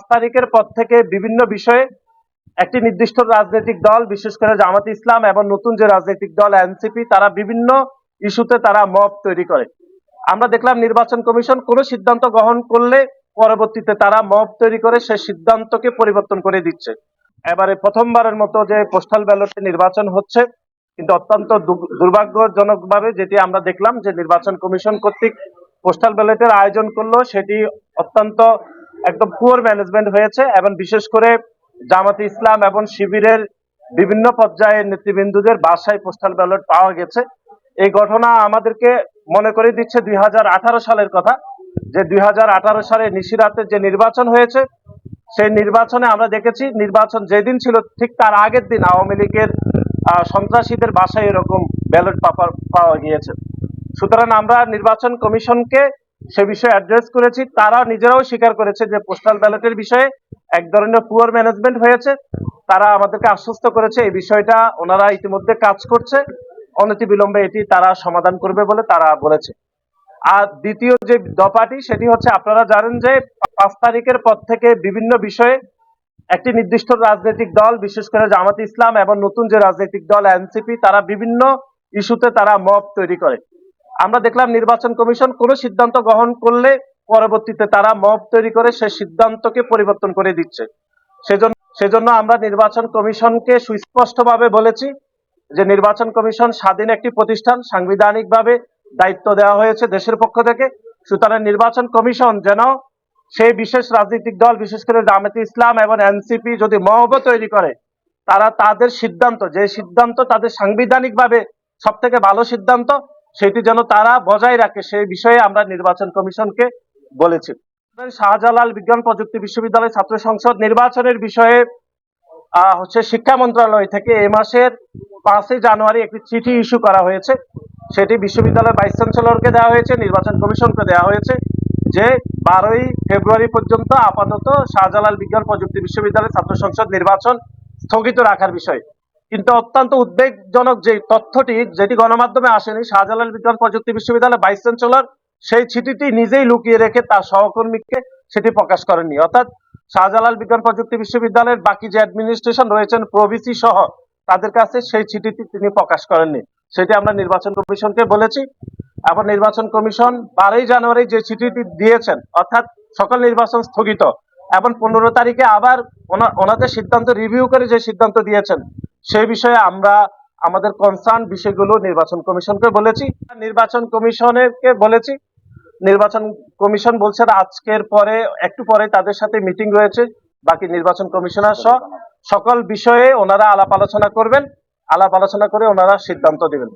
পাঁচ তারিখের পর থেকে বিভিন্ন বিষয়ে একটি নির্দিষ্ট রাজনৈতিক দল, বিশেষ করে জামাত ইসলাম এবং নতুন যে রাজনৈতিক দল এনসিপি, তারা বিভিন্ন ইস্যুতে তারা মব তৈরি করে। আমরা দেখলাম নির্বাচন কমিশন কোনো সিদ্ধান্ত গ্রহণ করলে পরবর্তীতে তারা মব তৈরি করে সে সিদ্ধান্তকে পরিবর্তন করে দিচ্ছে। এবারে প্রথমবারের মতো যে পোস্টাল ব্যালটে নির্বাচন হচ্ছে, কিন্তু অত্যন্ত দু- দুর্ভাগ্যজনকভাবে যেটি আমরা দেখলাম যে নির্বাচন কমিশন কর্তৃক পোস্টাল ব্যালটের আয়োজন করল সেটি অত্যন্ত একদম পুয়ার ম্যানেজমেন্ট হয়েছে এবং বিশেষ করে জামাতে ইসলাম এবং শিবিরের বিভিন্ন পর্যায়ের নেতৃবৃন্দুদের বাসায় পোস্টাল ব্যালট পাওয়া গেছে। এই ঘটনা আমাদেরকে মনে করে দিচ্ছে দুই হাজার আঠারো সালের কথা, যে দুই হাজার আঠারো সালে নিশিরাতে যে নির্বাচন হয়েছে, সেই নির্বাচনে আমরা দেখেছি নির্বাচন যেদিন ছিল, ঠিক তার আগের দিন আওয়ামী লীগের সন্ত্রাসীদের বাসায় এরকম ব্যালট পাওয়া গিয়েছে। সুতরাং আমরা নির্বাচন কমিশনকে সে বিষয়ে অ্যাড্রেস করেছি। তারা নিজেরাও স্বীকার করেছে যে পোস্টাল ব্যালটের বিষয়ে এক ধরনের পুয়ার ম্যানেজমেন্ট হয়েছে। তারা আমাদেরকে আশ্বস্ত করেছে এই বিষয়টা। ওনারা ইতিমধ্যে কাজ করছে। অনতি বিলম্বে এটি তারা সমাধান করবে বলে তারা বলেছে। আর দ্বিতীয় যে দফাটি, সেটি হচ্ছে আপনারা জানেন যে পাঁচ তারিখের পর থেকে বিভিন্ন বিষয়ে একটি নির্দিষ্ট রাজনৈতিক দল, বিশেষ করে জামাত ইসলাম এবং নতুন যে রাজনৈতিক দল, এনসিপি, তারা বিভিন্ন ইস্যুতে তারা মব তৈরি করে। আমরা দেখলাম নির্বাচন কমিশন কোনো সিদ্ধান্ত গ্রহণ করলে পরবর্তীতে তারা মব তৈরি করে সে সিদ্ধান্তকে পরিবর্তন করে দিচ্ছে। সেজন্য সেজন্য আমরা নির্বাচন কমিশনকে সুস্পষ্টভাবে বলেছি যে নির্বাচন কমিশন স্বাধীন একটি প্রতিষ্ঠান, সাংবিধানিকভাবে দায়িত্ব দেওয়া হয়েছে দেশের পক্ষ থেকে। সুতরাং নির্বাচন কমিশন যেন সেই বিশেষ রাজনৈতিক দল, বিশেষ করে জামাতে ইসলাম এবং এনসিপি যদি মহব তৈরি করে, তারা তাদের সিদ্ধান্ত, যে সিদ্ধান্ত তাদের সাংবিধানিকভাবে সব থেকে ভালো সিদ্ধান্ত সেটি যেন তারা বজায় রাখে, সেই বিষয়ে আমরা নির্বাচন কমিশনকে বলেছি। শাহজালাল বিজ্ঞান প্রযুক্তি বিশ্ববিদ্যালয় ছাত্র সংসদ নির্বাচনের বিষয়ে হচ্ছে শিক্ষা মন্ত্রণালয় থেকে এ মাসের পাঁচই জানুয়ারি একটি চিঠি ইস্যু করা হয়েছে। সেটি বিশ্ববিদ্যালয়ের ভাইস চ্যান্সেলরকে দেওয়া হয়েছে, নির্বাচন কমিশনকে দেওয়া হয়েছে যে বারোই ফেব্রুয়ারি পর্যন্ত আপাতত শাহজালাল বিজ্ঞান প্রযুক্তি বিশ্ববিদ্যালয় ছাত্র সংসদ নির্বাচন স্থগিত রাখার বিষয়। কিন্তু অত্যন্ত উদ্বেগজনক যে তথ্যটি, যেটি গণমাধ্যমে আসেনি, শাহজালাল বিজ্ঞান প্রযুক্তি বিশ্ববিদ্যালয়ের ভাইস চ্যান্সেলর সেই চিঠিটি নিজেই লুকিয়ে রেখে তার সহকর্মীকে সেটি প্রকাশ করেননি। অর্থাৎ শাহজালাল বিজ্ঞান প্রযুক্তি বিশ্ববিদ্যালয়ের বাকি যে অ্যাডমিনিস্ট্রেশন রয়েছেন প্রভিসি সহ তাদের কাছে সেই চিঠিটি তিনি প্রকাশ করেননি। সেটি আমরা নির্বাচন কমিশনকে বলেছি। এবং নির্বাচন কমিশন বারোই জানুয়ারি যে চিঠিটি দিয়েছেন, অর্থাৎ সকল নির্বাচন স্থগিত এবং পনেরো তারিখে আবার ওনা- ওনাদের সিদ্ধান্ত, রিভিউ করে যে সিদ্ধান্ত দিয়েছেন সেই বিষয়ে আমরা আমাদের কনসার্ন বিষয়গুলো নির্বাচন কমিশনকে বলেছি। নির্বাচন কমিশনকে বলেছি। নির্বাচন কমিশন বলছে আজকের পরে, একটু পরে তাদের সাথে মিটিং রয়েছে। বাকি নির্বাচন কমিশনার সহ সকল বিষয়ে ওনারা আলাপ আলোচনা করবেন। আলাপ আলোচনা করে ওনারা সিদ্ধান্ত দিবেন।